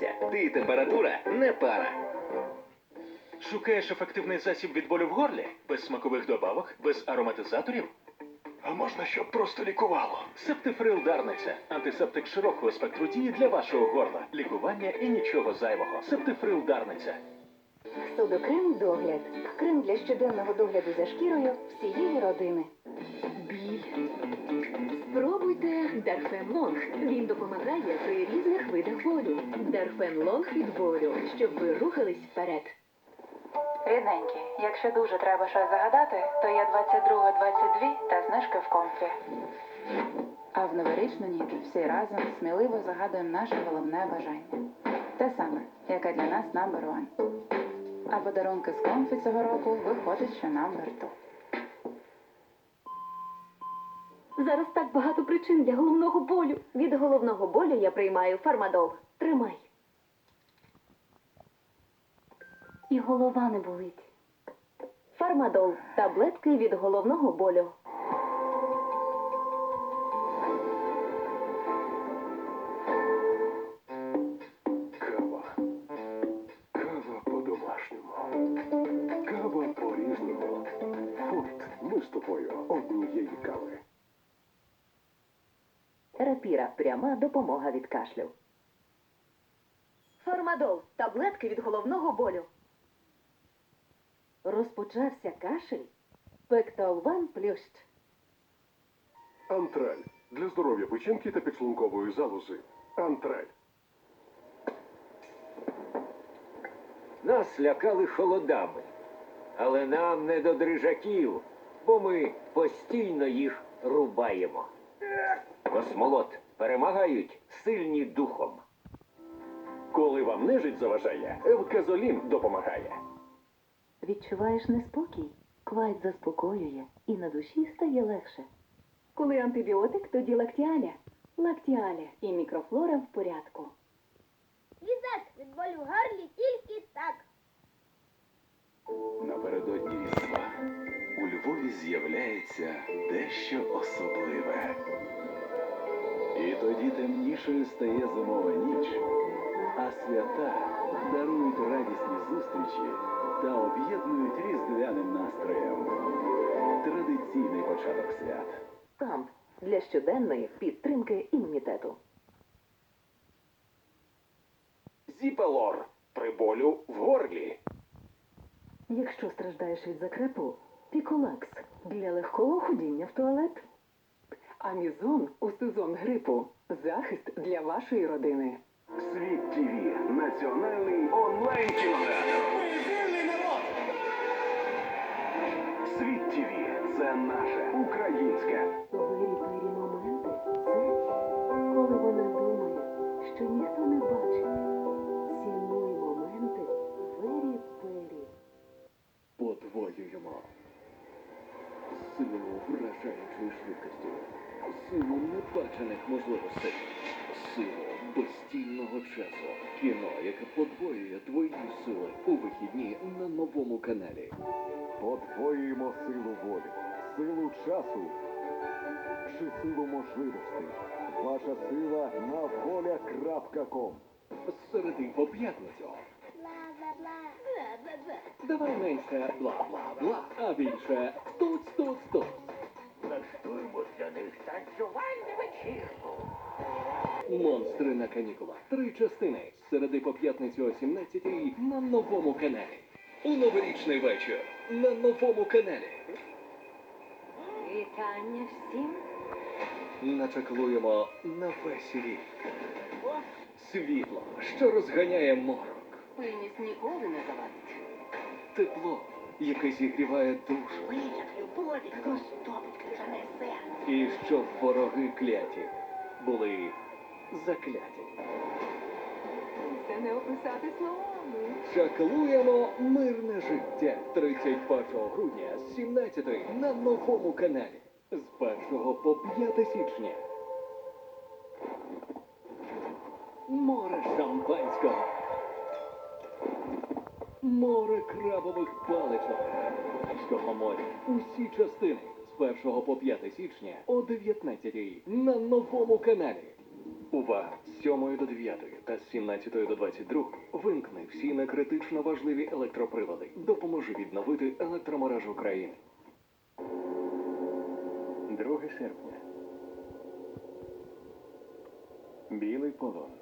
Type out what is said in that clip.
відбувається. Ти і температура не пара. Шукаєш ефективний засіб від болю в горлі? Без смакових добавок, без ароматизаторів? А можна, щоб просто лікувало? Септифрил Дарниця. Антисептик широкого спектру дії для вашого горла. Лікування і нічого зайвого. Септифрил Дарниця. Судокрем догляд. Крем для щоденного догляду за шкірою всієї родини. Біль. Спробуйте Дарфен Лонг. Він допомагає при різних видах болю. Дарфен Лонг від болю, щоб ви рухались вперед. Рідненькі, якщо дуже треба щось загадати, то є 22-22 та знижки в комфі. А в новорічну ніч всі разом сміливо загадуємо наше головне бажання. Те саме, яке для нас number one. А подарунки з комфі цього року виходить, що number two. Зараз так багато причин для головного болю. Від головного болю я приймаю фармадол. Тримай. І голова не болить. Фармадол таблетки від головного болю. Кава. Кава по-домашньому. Кава по-різному. Фунт. Ми з тобою однієї кави. Терапіра пряма допомога від кашлю. Фармадол таблетки від головного болю. Розпочався кашель. Пектолван плющ. Антраль. Для здоров'я печінки та підшлункової залози. Антраль. Нас лякали холодами. Але нам не до дрижаків, бо ми постійно їх рубаємо. Космолот перемагають сильні духом. Коли вам нежить заважає, евказолін допомагає. Відчуваєш неспокій? Квайт заспокоює і на душі стає легше. Коли антибіотик, тоді лактіаля. Лактіаля і мікрофлора в порядку. Візет від болю в горлі тільки так. Напередодні Різдва у Львові з'являється дещо особливе. І тоді темнішою стає зимова ніч, а свята дарують радісні зустрічі та об'єднують різдвяним настроєм. Традиційний початок свят. Камп для щоденної підтримки імунітету. Зіпелор. При болю в горлі. Якщо страждаєш від закрепу, піколакс для легкого ходіння в туалет. Амізон у сезон грипу. Захист для вашої родини. Світ ТВ. Національний онлайн кінотеатр. Світ ТВ. Це наше українське. Вражаючої швидкості, силу небачених можливостей, силу безстільного часу. Кіно, яке подвоює твої сили у вихідні на новому каналі. Подвоюємо силу волі, силу часу чи силу можливостей. Ваша сила на воля.ком. Середи по п'ятницю. Давай менше бла-бла-бла, а більше тут-тут-тут. Влаштуємо для них танцювальну вечірку. Монстри на канікулах. Три частини. Середи по п'ятницю о 17 на новому каналі. У новорічний вечір на новому каналі. Вітання всім. Начаклуємо на весь рік. Світло, що розганяє морок. Пильність ніколи не завадить. Тепло, яке зігріває душу. Витяг любові розтопить крижане серце. І щоб вороги кляті були закляті. Це не описати словами. Чаклуємо мирне життя 31 грудня з 17 на новому каналі. З 1 по 5 січня. Море шампанського. Море крабових паличок. З моря. Усі частини з 1 по 5 січня о 19 на новому каналі. Увага! З 7 до 9 та з 17 до 22 вимкни всі некритично важливі електроприлади. Допоможи відновити електромережу країни. 2 серпня. Білий полон.